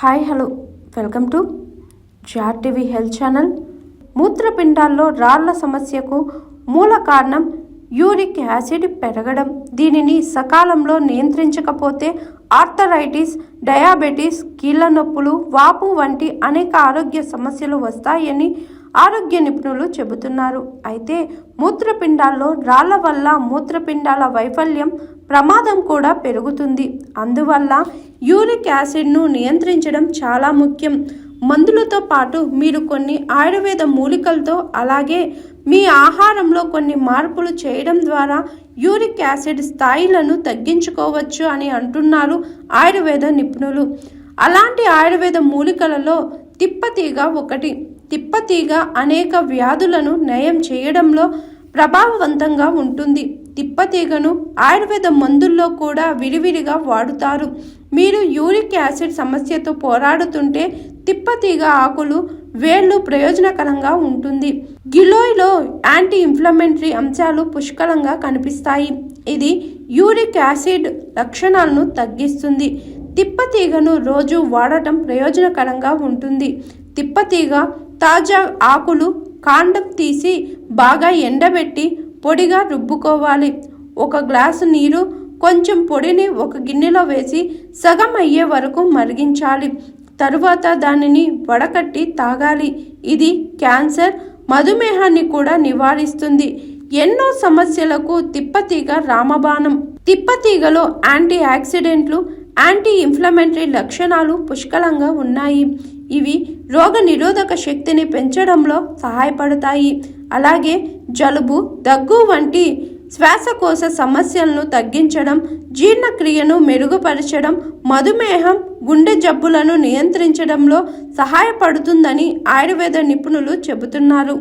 Hi hello. Welcome to జార్ TV health channel. మూత్రపిండాల్లో రాళ్ళ సమస్యకు మూల కారణం యూరిక్ యాసిడ్ పెరగడం. దీనిని సకాలంలో నియంత్రించకపోతే ఆర్థరైటిస్ డయాబెటీస్ కీళ్ళ నొప్పులు వాపు వంటి అనేక ఆరోగ్య సమస్యలు వస్తాయని ఆరోగ్య నిపుణులు చెబుతున్నారు. అయితే మూత్రపిండాల్లో రాళ్ళ వల్ల మూత్రపిండాల వైఫల్యం ప్రమాదం కూడా పెరుగుతుంది. అందువల్ల యూరిక్ యాసిడ్ను నియంత్రించడం చాలా ముఖ్యం. మందులతో పాటు మీరు కొన్ని ఆయుర్వేద మూలికలతో అలాగే మీ ఆహారంలో కొన్ని మార్పులు చేయడం ద్వారా యూరిక్ యాసిడ్ స్థాయిలను తగ్గించుకోవచ్చు అని అంటున్నారు ఆయుర్వేద నిపుణులు. అలాంటి ఆయుర్వేద మూలికలలో తిప్పతీగ ఒకటి. తిప్పతీగ అనేక వ్యాధులను నయం చేయడంలో ప్రభావవంతంగా ఉంటుంది. తిప్పతీగను ఆయుర్వేద మందుల్లో కూడా విరివిరిగా వాడుతారు. మీరు యూరిక్ యాసిడ్ సమస్యతో పోరాడుతుంటే తిప్పతీగ ఆకులు వేళ్ళు ప్రయోజనకరంగా ఉంటుంది. గిలోయ్లో యాంటీ ఇన్ఫ్లమెంటరీ అంశాలు పుష్కలంగా కనిపిస్తాయి. ఇది యూరిక్ యాసిడ్ లక్షణాలను తగ్గిస్తుంది. తిప్పతీగను రోజు వాడటం ప్రయోజనకరంగా ఉంటుంది. తిప్పతీగ తాజా ఆకులు కాండం తీసి బాగా ఎండబెట్టి పొడిగా రుబ్బుకోవాలి. ఒక గ్లాసు నీరు కొంచెం పొడిని ఒక గిన్నెలో వేసి సగం అయ్యే వరకు మరిగించాలి. తరువాత దానిని వడకట్టి తాగాలి. ఇది క్యాన్సర్ మధుమేహాన్ని కూడా నివారిస్తుంది. ఎన్నో సమస్యలకు తిప్పతీగ రామబాణం. తిప్పతీగలో యాంటీ ఆక్సిడెంట్లు యాంటీ ఇన్ఫ్లమెంటరీ లక్షణాలు పుష్కలంగా ఉన్నాయి. ఇవి రోగ నిరోధక శక్తిని పెంచడంలో సహాయపడతాయి. అలాగే జలుబు దగ్గు వంటి శ్వాసకోశ సమస్యలను తగ్గించడం జీర్ణక్రియను మెరుగుపరచడం మధుమేహం గుండె జబ్బులను నియంత్రించడంలో సహాయపడుతుందని ఆయుర్వేద నిపుణులు చెబుతున్నారు.